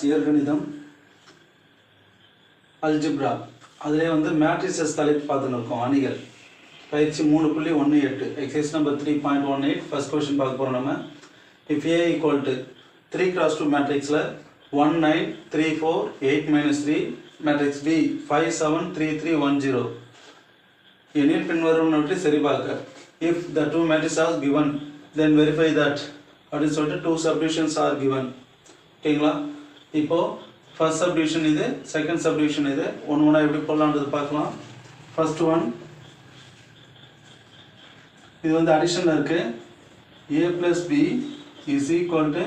Maths இயற்கணிதம் algebra. அதிலே வந்து மேட்ரிசஸ் தலைப்பு பார்த்துன்னு இருக்கோம் அணிகள். பயிற்சி மூணு புள்ளி ஒன்று எட்டு. Exercise number three point one eight first question பார்க்க போகிறோம் நம்ம. If A equal to three cross two மேட்ரிக்ஸில் one nine three four eight minus three matrix B five seven three three one zero எனில் பின்வருவனவற்றை சரிபார்க்க. If the two matrix are given then verify that அப்படின்னு சொல்லிட்டு two subdivisions are given ஓகேங்களா? இப்போது first subdivision இது second subdivision இது. ஒன்று ஒன்றா எப்படி போடலான்றது பார்க்கலாம். ஃபர்ஸ்ட் ஒன் இது வந்து அடிஷனில் இருக்குது A plus B is equal to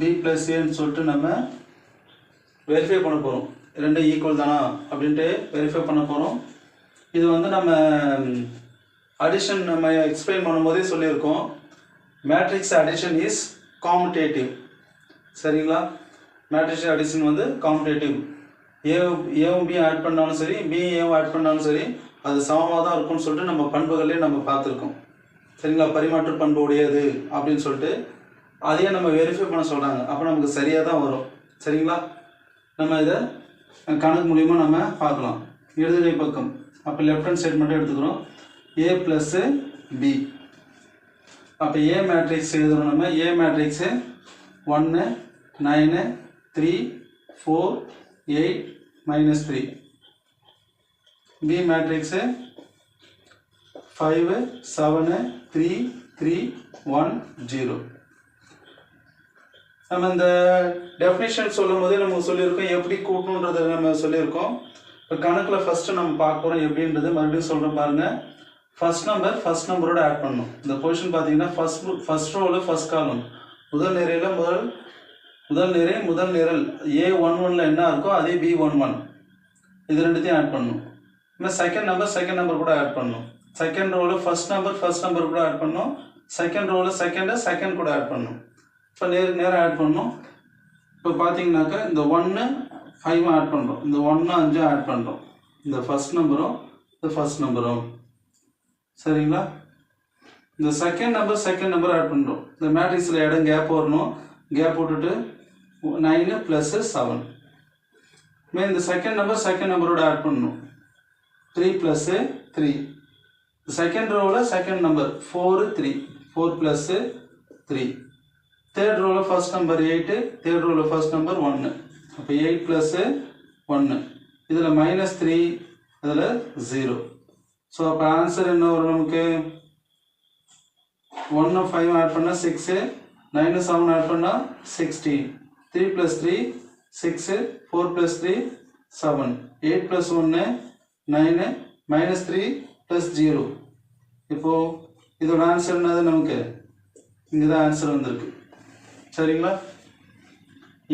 B plus ஏன்னு சொல்லிட்டு நம்ம வெரிஃபை பண்ண போகிறோம் ரெண்டும் ஈக்குவல் தானா அப்படின்ட்டு வெரிஃபை பண்ண போகிறோம் இது வந்து நம்ம அடிஷன் நம்ம எக்ஸ்பிளைன் பண்ணும்போதே சொல்லியிருக்கோம். மேட்ரிக்ஸ் அடிஷன் இஸ் காமுடேட்டிவ் சரிங்களா? மேட்ரிக்ஸ் அடிஷன் வந்து காம்படேட்டிவ் ஏ ஏவும் பி ஆட் பண்ணாலும் சரி பி ஏவும் ஆட் பண்ணாலும் சரி அது சமமாக தான் இருக்கும்னு சொல்லிட்டு நம்ம பண்புகளே நம்ம பார்த்துருக்கோம். சரிங்களா? பரிமாற்று பண்பு உடையது அப்படின்னு சொல்லிட்டு அதையே நம்ம வெரிஃபை பண்ண சொல்கிறாங்க அப்போ நமக்கு சரியாக தான் வரும். சரிங்களா? நம்ம இதை கணக்கு மூலியமாக நம்ம பார்க்கலாம். இடதுகை பக்கம். அப்போ லெஃப்ட் ஹேண்ட் சைட் மட்டும் எடுத்துக்கிறோம். ஏ ப்ளஸ்ஸு பி அப்போ ஏ மேட்ரிக்ஸ் எழுதுகிறோம் நம்ம. ஏ மேட்ரிக்ஸு ஒன்று nine three four eight minus three B matrix five seven three three one zero நம்ம இந்த டெஃபினேஷன் சொல்லும் போதே நம்ம சொல்லியிருக்கோம் எப்படி கூட்டணுன்றதை நம்ம சொல்லியிருக்கோம். இப்போ கணக்கில் ஃபஸ்ட்டு நம்ம பார்க்க போகிறோம் எப்படின்றது மறுபடியும் சொல்கிறோம் பாருங்கள் ஃபஸ்ட் நம்பர் ஃபஸ்ட் நம்பரோட ஆட் பண்ணணும். இந்த பொசிஷன் பார்த்தீங்கன்னா ஃபஸ்ட் ஃபர்ஸ்ட் ரோவில் ஃபஸ்ட் காலம் முதல் நிறையில் முதல் முதல் நிறை முதல் நிரல். ஏ ஒன் ஒனில் என்ன இருக்கோ அதே பி ஒன் ஒன் இது ரெண்டுத்தையும் ஆட் பண்ணணும். இன்னும் செகண்ட் நம்பர் செகண்ட் நம்பர் கூட ஆட் பண்ணணும். செகண்ட் ரோவில் ஃபர்ஸ்ட் நம்பர் ஃபர்ஸ்ட் நம்பர் கூட ஆட் பண்ணணும். செகண்ட் ரோவில் செகண்டை செகண்ட் கூட ஆட் பண்ணணும். இப்போ நேர் நேரம் ஆட் பண்ணணும். இப்போ பார்த்தீங்கன்னாக்கா இந்த ஒன்று ஃபைவும் ஆட் பண்ணுறோம் இந்த ஒன்று அஞ்சும் ஆட் பண்ணுறோம் இந்த ஃபர்ஸ்ட் நம்பரும் இந்த ஃபர்ஸ்ட் நம்பரும் சரிங்களா? இந்த second number second number add பண்ணுறோம் இந்த மேட்ரிக்ஸில் இடம் கேப் வரணும். கேப் விட்டுட்டு நைனு ப்ளஸ்ஸு செவன் மே இந்த செகண்ட் நம்பர் செகண்ட் நம்பரோட ஆட் பண்ணணும். Three plus three second ரோவில் second number four three four plus three third ரோவில் first number eight third ரோவில் ஃபர்ஸ்ட் நம்பர் ஒன்று அப்போ எயிட் ப்ளஸ்ஸு ஒன்று இதில் மைனஸ் த்ரீ இதில் ஜீரோ ஸோ அப்போ ஆன்சர் என்ன வரும் நமக்கு? ஒன்று ஃபைவ் ஆட் பண்ணால் சிக்ஸு நைனு செவன் ஆட் பண்ணால் sixteen three plus three six four plus three seven eight plus ஒன்று nine minus three plus zero இப்போது இதோட ஆன்சர் என்னது நமக்கு? இங்கே தான் ஆன்சர் வந்திருக்கு. சரிங்களா?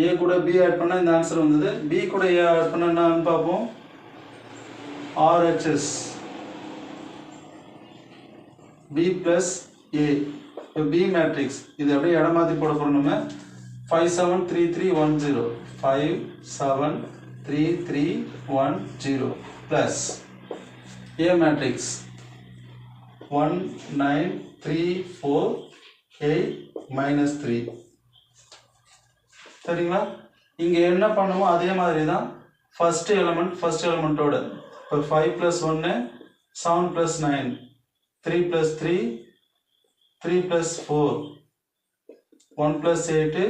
ஏ கூட பி ஆட் பண்ணால் இந்த ஆன்சர் வந்தது. பி கூட ஏ ஆட் பண்ண என்னன்னு பார்ப்போம். ஆர்ஹெச்எஸ் பி ப்ளஸ் ஏ இப்போ பி மேட்ரிக்ஸ் இது அப்படியே இடம் மாற்றி போட போகிறோம் நம்ம. Five seven three three one zero five seven three three one zero plus A matrix one nine three four eight minus three சரிங்களா? இங்கே என்ன பண்ணுமோ அதே மாதிரி தான் ஃபர்ஸ்ட் எலமெண்ட் ஃபர்ஸ்ட் எலமெண்ட்டோட இப்போ ஃபைவ் ப்ளஸ் ஒன்று seven plus nine three plus three three plus four one plus eight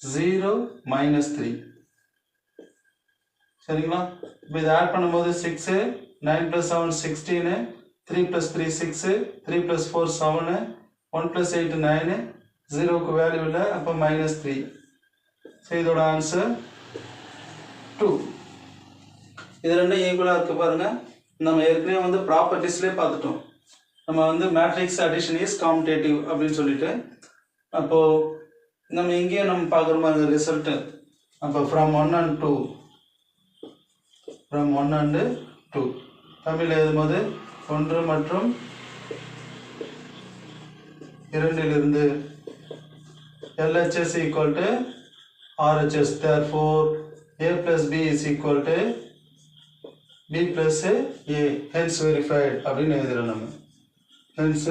zero minus three சரிங்களா? இப்போ இதை ஆட் பண்ணும்போது six nine plus seven sixteen three plus three six three plus four seven one plus eight nine ஜீரோவுக்கு value இல்லை அப்போ minus three so இதோட answer two இது ரெண்டும் ஈக்குவலாக இருக்குது பாருங்கள் நம்ம ஏற்கனவே வந்து ப்ராப்பர்ட்டிஸ்லேயே பார்த்துட்டோம். நம்ம வந்து மேட்ரிக்ஸ் அடிஷன் இஸ் காம்படேட்டிவ் அப்படின்னு சொல்லிட்டு அப்போது நம்ம இங்கேயும் நம்ம பார்க்குற மாதிரி ரிசல்ட்டு அப்போ from one and two from one and two Tamil எழுதும்போது ஒன்று மற்றும் இரண்டிலிருந்து LHS equal to RHS therefore A plus B is equal to B plus A. Hence verified அப்படின்னு எழுதுகிறோம் நம்ம. Hence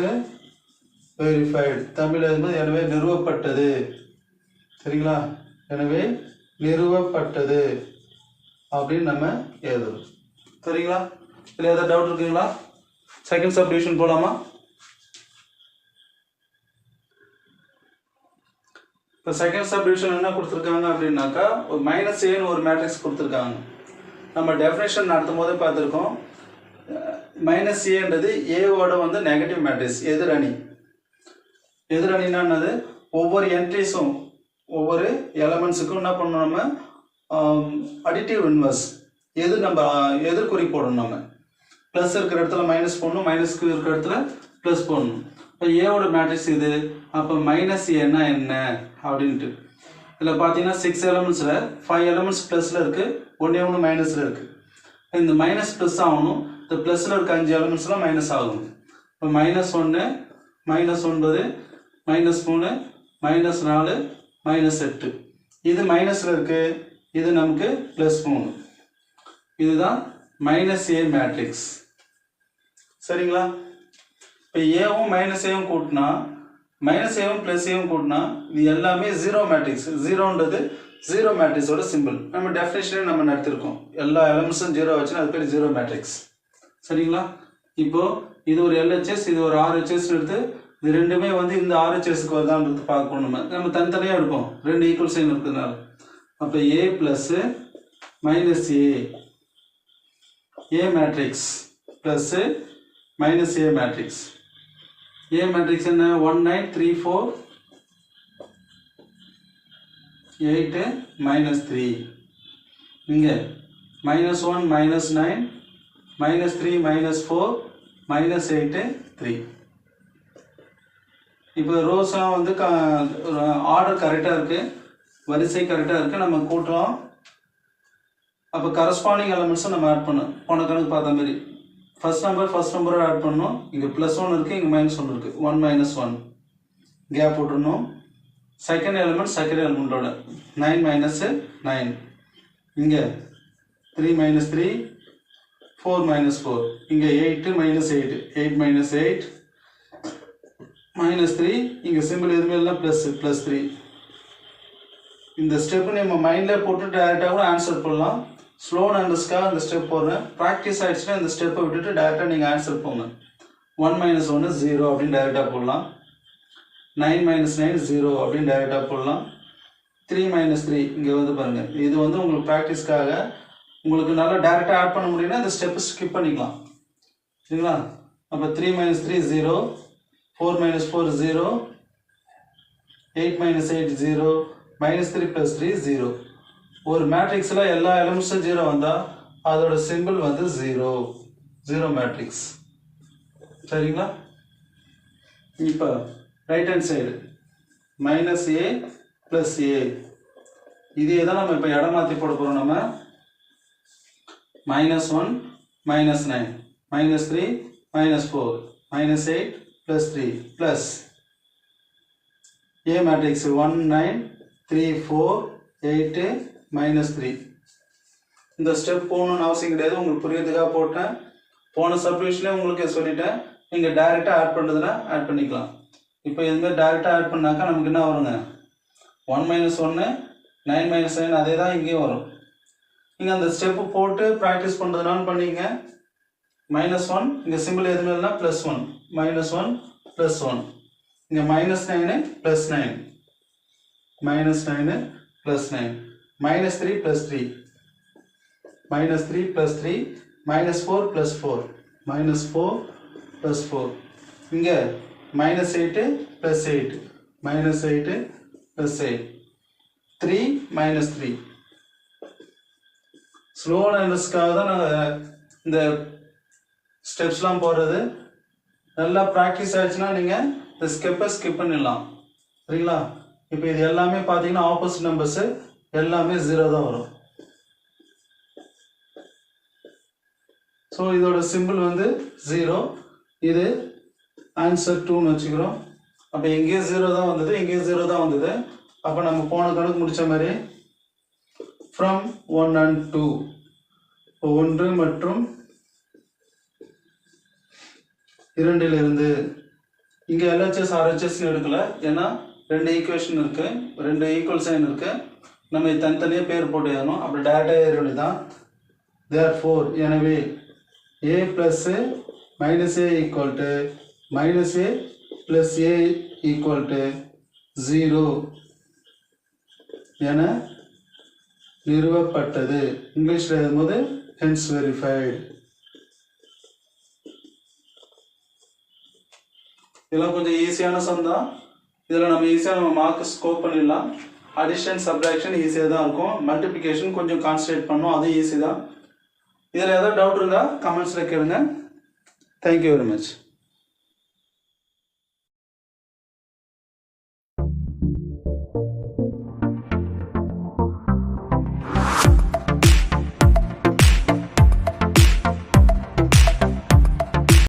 verified. தமிழ் எழுதும்போது எனவே நிறுவப்பட்டது. சரிங்களா? எனவே நிறுவப்பட்டது அப்படின்னு நம்ம எழுதணும். சரிங்களா? இதில் ஏதாவது டவுட் இருக்குங்களா? செகண்ட் சப்டிவிஷன் போகலாமா இப்போ செகண்ட் சப்டிவிஷன் என்ன கொடுத்துருக்காங்க அப்படின்னாக்கா ஒரு மைனஸ் ஏன்னு ஒரு மேட்ரிக்ஸ் கொடுத்துருக்காங்க. நம்ம டெஃபினேஷன் நடத்தும் போதே பார்த்துருக்கோம். மைனஸ் ஏன்றது ஏவோட வந்து நெகட்டிவ் மேட்ரிக்ஸ் எதிரணி. எதிரணின்னா என்னது? ஒவ்வொரு என்ட்ரிஸும் ஒவ்வொரு எலமெண்ட்ஸுக்கும் என்ன பண்ணணும் நம்ம அடிட்டிவ் இன்வர்ஸ் எது நம்ம எதிர்குறி போடணும் நம்ம? ப்ளஸ் இருக்கிற இடத்துல மைனஸ் போடணும் மைனஸ்க்கு இருக்கிற இடத்துல ப்ளஸ் போடணும். இப்போ ஏவோட மேட்ரிக்ஸ் இது அப்போ மைனஸ் ஏன்னா என்ன? அப்படின்ட்டு. இதில் பார்த்தீங்கன்னா சிக்ஸ் எலமெண்ட்ஸில் ஃபைவ் எலமெண்ட்ஸ் ப்ளஸில் இருக்குது ஒன்றே ஒன்று மைனஸில் இருக்குது இந்த மைனஸ் ப்ளஸ் ஆகணும் இந்த ப்ளஸில் இருக்க அஞ்சு எலமெண்ட்ஸ்லாம் மைனஸ் ஆகணும். இப்போ மைனஸ் ஒன்று மைனஸ் ஒன்பது மைனஸ் மூணு மைனஸ் நாலு மைனஸ் எட்டு. இது மைனஸில் இருக்குது இது நமக்கு ப்ளஸ் மூணு. இதுதான் மைனஸ் ஏ மேட்ரிக்ஸ் சரிங்களா? இப்போ ஏவும் மைனஸ் ஏவும் கூட்டினா மைனஸ் ஏவும் ப்ளஸ் ஏவும் கூட்டினா இது எல்லாமே ஜீரோ மேட்ரிக்ஸ் ஜீரோன்றது ஜீரோ மேட்ரிக்ஸோட சிம்பிள் நம்ம டெஃபினேஷனே நம்ம நடத்திருக்கோம். எல்லா எலமெண்ட்ஸும் ஜீரோ வச்சுன்னா அது பேர் ஜீரோ மேட்ரிக்ஸ் சரிங்களா? இப்போது இது ஒரு எல்ஹெச்எஸ் இது ஒரு ஆர்ஹெச்எஸ் எடுத்து இது ரெண்டுமே வந்து இந்த ஆர்ஹெச்எஸ்க்கு வருதான்றது பார்க்கணும் நம்ம. நம்ம தனித்தனியாக எடுப்போம். ரெண்டு ஈக்குவல் சைன் இருக்கிறதுனால. அப்போ A plus minus A A matrix plus minus A matrix A matrix என்ன? One nine three four eight minus three இங்கே minus one minus nine minus three minus four minus eight three இப்போ ரோஸ்லாம் வந்து க order கரெக்டாக இருக்குது வரிசை கரெக்டாக இருக்குது நம்ம கூட்டுறோம். அப்போ கரஸ்பாண்டிங் எலமெண்ட்ஸும் நம்ம ஆட் பண்ணோம் போன கணக்கு பார்த்த மாதிரி. ஃபர்ஸ்ட் நம்பர் ஃபர்ஸ்ட் நம்பரோட ஆட் பண்ணணும். இங்கே ப்ளஸ் ஒன் இருக்குது இங்கே மைனஸ் ஒன் இருக்குது ஒன் மைனஸ் ஒன் கேப் போட்டுடணும். செகண்ட் எலமெண்ட் செகண்ட் எலிமெண்ட்டோட நைன் மைனஸு நைன் இங்கே three minus three four minus four இங்கே eight minus eight eight minus eight minus three இங்கே சிம்பிள் எதுவுமே இல்லை ப்ளஸ் ப்ளஸ் த்ரீ இந்த ஸ்டெப்பு நம்ம மைண்டில் போட்டு டேரெக்டாக கூட ஆன்சர் பண்ணலாம். ஸ்லோ நம்பர்ஸ்க்காக அந்த ஸ்டெப் போடுறேன். ப்ராக்டிஸ் ஆகிடுச்சுன்னா இந்த ஸ்டெப்பை விட்டுட்டு டேரெக்டாக நீங்கள் ஆன்சர் போங்க. ஒன் மைனஸ் ஒன்று ஜீரோ அப்படின்னு டேரெக்டாக போடலாம். நைன் மைனஸ் நைன் ஜீரோ அப்படின்னு டேரெக்டாக போடலாம். த்ரீ மைனஸ் த்ரீ இங்கே வந்து பாருங்கள் இது வந்து உங்களுக்கு ப்ராக்டிஸ்க்காக உங்களுக்கு நல்லா டேரெக்டாக ஆட் பண்ண முடியும்னா இந்த ஸ்டெப்பு ஸ்கிப் பண்ணிக்கலாம். சரிங்களா? அப்போ three minus three zero four minus four zero eight minus eight zero minus three plus three zero ஒரு மேட்ரிக்ஸில் எல்லா எலமெண்ட்ஸும் ஜீரோ வந்தால் அதோட சிம்பிள் வந்து ஜீரோ ஜீரோ மேட்ரிக்ஸ் சரிங்களா? இப்போ right hand side minus A plus A இதே தான் நம்ம இப்போ இடம் மாற்றி போட போகிறோம் நம்ம. Minus one minus nine minus three minus four minus eight plus three plus A matrix one nine three four eight minus three இந்த ஸ்டெப் போகணும்னு அவசியம் கிடையாது. உங்களுக்கு புரியறதுக்காக போட்டேன். போன சப்டிவிஷனே உங்களுக்கு சொல்லிட்டேன். நீங்கள் டைரெக்டாக ஆட் பண்ணுறதுனா ஆட் பண்ணிக்கலாம். இப்போ இதுமாதிரி டைரெக்டாக ஆட் பண்ணாக்கா நமக்கு என்ன வருங்க? ஒன் மைனஸ் ஒன்று நைன் மைனஸ் நைன் அதே தான் இங்கேயும் வரும். நீங்கள் அந்த ஸ்டெப்பு போட்டு ப்ராக்டிஸ் பண்ணுறதுனாலும் பண்ணிங்க. மைனஸ் ஒன் இங்கே சிம்பிள் எதுவுமே இல்லைனா plus one minus one plus one இங்கே minus nine plus nine minus nine plus nine minus three plus three minus three plus three minus four plus four minus four plus four இங்கே minus eight plus eight minus eight plus eight three minus three slow லைனர்ஸ்க்காக தான் நாங்கள் இந்த ஸ்டெப்ஸ்லாம் போடுறது. நல்லா practice ஆயிடுச்சுன்னா நீங்கள் இந்த ஸ்கெப்பை skip பண்ணிடலாம். சரிங்களா? இப்போ இது எல்லாமே பார்த்தீங்கன்னா ஆப்போசிட் நம்பர்ஸு எல்லாமே ஜீரோ தான் வரும். ஸோ இதோட சிம்பிள் வந்து ஜீரோ இது ஆன்சர் டூன்னு வச்சுக்கிறோம். அப்போ எங்கேயும் ஜீரோ தான் வந்தது எங்கேயும் ஜீரோ தான் வந்தது. அப்போ நம்ம போன கணக்கு முடித்த மாதிரி ஃப்ரம் ஒன் அண்ட் டூ ஒன்று மற்றும் இரண்டிலிருந்து இங்கே எல்ஹெச்எஸ் ஆர்ஹெச்எஸ் எடுக்கல. ஏன்னா ரெண்டு ஈக்குவேஷன் இருக்கு. ரெண்டு ஈக்குவல் சைன் இருக்கு. நம்ம தனித்தனியாக பேர் போட்டு ஏறணும் அப்படி டேரெக்டாக ஏறி தான். தேர் ஃபோர் எனவே A plus minus A equal to minus A plus A equal to zero என நிறுவப்பட்டது. இங்கிலீஷில் எழுதும்போது ஹென்ஸ் வெரிஃபைடு இதெல்லாம் கொஞ்சம் ஈஸியான சம் தான். இதில் நம்ம ஈஸியாக நம்ம மார்க் ஸ்கோர் பண்ணிடலாம். அடிஷன் சப்ராக்ஷன் ஈஸியாக தான் இருக்கும். மல்டிப்ளிகேஷன் கொஞ்சம் கான்சன்ட்ரேட் பண்ணோம். அது ஈஸி தான். இதில் ஏதாவது டவுட் இருந்தால் கமெண்ட்ஸில் கேளுங்க. Thank you very much